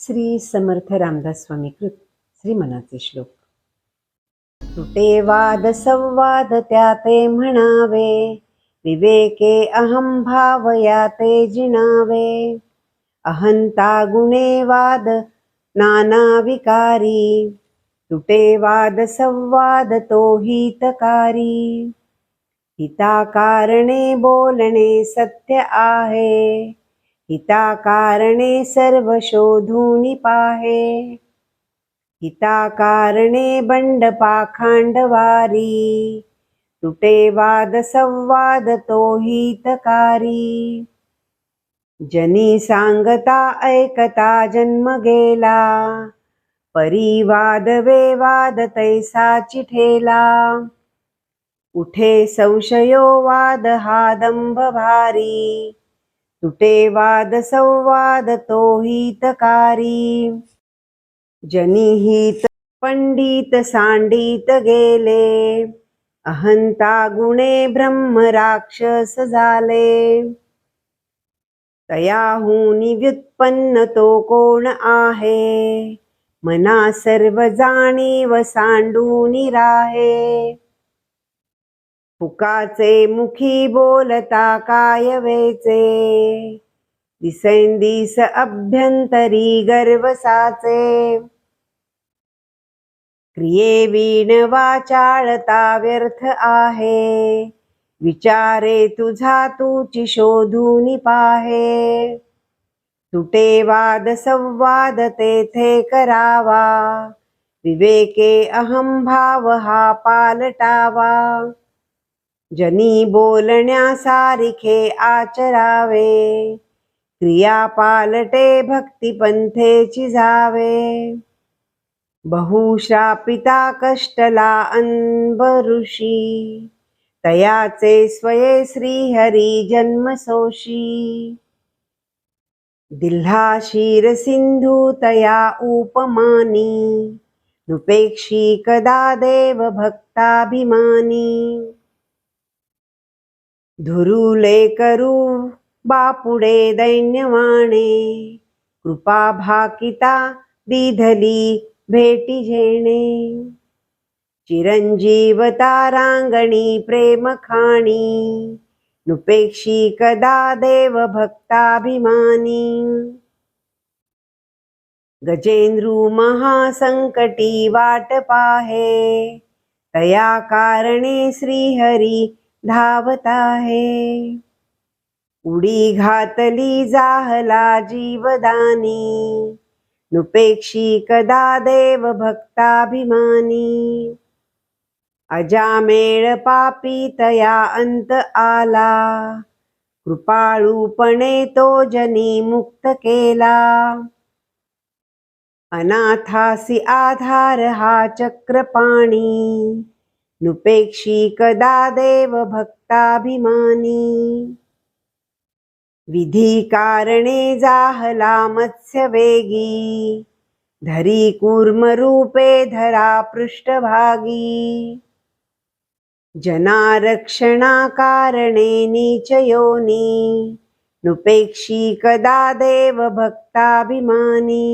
श्री समर्थ रामदास स्वामी कृत श्रीमनाचे श्लोक. तुटे वाद संवाद त्या ते म्हणावे विवेके अहं भावयाते जिणावे. अहंता गुणे वाद नाना विकारी तुटे वाद संवाद तो हितकारी. हिताकारणे बोलणे सत्य आहे हिताकारणे सर्व शोधून पाहे. हिताकारणे बंड पाखांडवारी तुटे वाद संवाद तो हितकारी. जनी सांगता ऐकता जन्म गेला. परिवाद वेवाद तैसा चिठेला उठे संशयो वाद हा दंभ भारी तुटे वाद संवाद तो हितकारी. जनिहित पंडित सांडित गेले. अहंता गुणे ब्रह्म राक्षस झाले. तयाहून व्युत्पन्न तो कोण आहे? मना सर्व जाणीव सांडून राहे. फुकाचे मुखी बोलता काय वेचे दिसेंदिस अभ्यंतरी गर्वसाचे. क्रिये वीण वाचाळता व्यर्थ आहे. विचारे तुझा तुची शोधून पाहे. तुटे वाद संवाद तेथे करावा. विवेके अहं भाव हा पालटावा. जनी बोलण्यासारखे आचरावे. क्रिया पालटे भक्ती पंथेची जावे बहुश्रापिता कष्टला अनबऋषी तयाचे स्वये श्रीहरी जन्म सोशी दिल्हा शिर सिंधू तया उपमानी. नृपेक्षी कदा देव भक्ताभिमानी धुरुले करू बापुडे दैन्यवाणे कृपा भाकिता दिधली भेटी झेणे चिरंजीव तारांगणी प्रेम खाणी नुपेक्षी कदा देव भक्ताभिमानी. गजेंद्रू महासंकटी वाट पाहे तया कारणे श्रीहरी धावत आहे. उडी घातली जाहला जीवदानी. नुपेक्षी कदा देव भक्ताभिमानी. अजामेळ पापी तया अंत आला. कृपाळूपणे तो जनी मुक्त केला. अनाथासी आधार हा चक्रपाणी. नुपेक्षी कदा देव भक्ताभिमानी विधी कारणे जाहला मत्स्य वेगी धरी कूर्म रूपे धरा पृष्ठभागी। जनारक्षणा कारणे नीच योनी नुपेक्षी कदा देव भक्ताभिमानी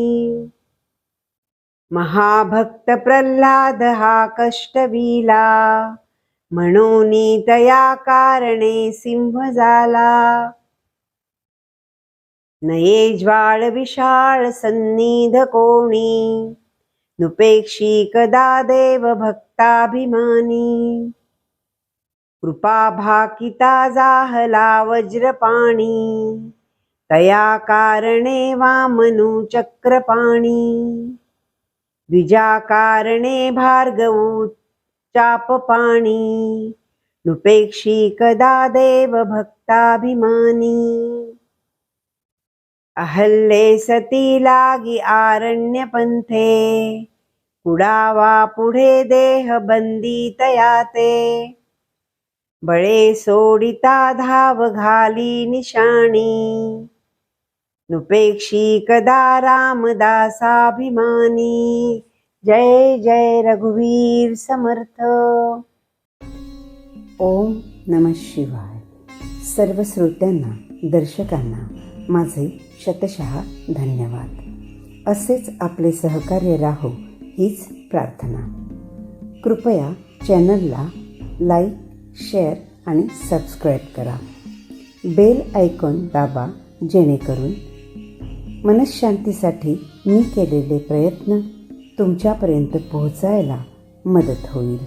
महाभक्त प्रल्हाद हा कष्टवीला म्हणून तया कारणे सिंह झाला. नये ज्वाळ विशाळ सन्निध कोणी. नुपेक्षी कदा देव भक्ताभिमानी. कृपा भाकिता जाहला वज्रपाणी. तया कारणे वामनु चक्रपाणी. द्विजाकारणे भार्गवू चापपाणी नुपेक्षी कदा देव भक्ताभिमानी अहल्ले सती लागी आरण्य पंथे कुडावा पुढे देह बंदी तयाते बळे सोडिता धाव घाली निशाणी नुपेक्षी कदा रामदासाभिमानी। जय जय रघुवीर समर्थ। ओम नम शिवाय। सर्व श्रोत्यांना दर्शकांना माझे शतशः धन्यवाद. असेच आपले सहकार्य राहो हीच प्रार्थना. कृपया चॅनलला लाईक शेअर आणि सबस्क्राईब करा. बेल आयकॉन दाबा जेणेकरून मनशांतीसाठी मी केलेले प्रयत्न तुमच्यापर्यंत पोहोचायला मदत होईल.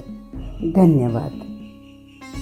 धन्यवाद.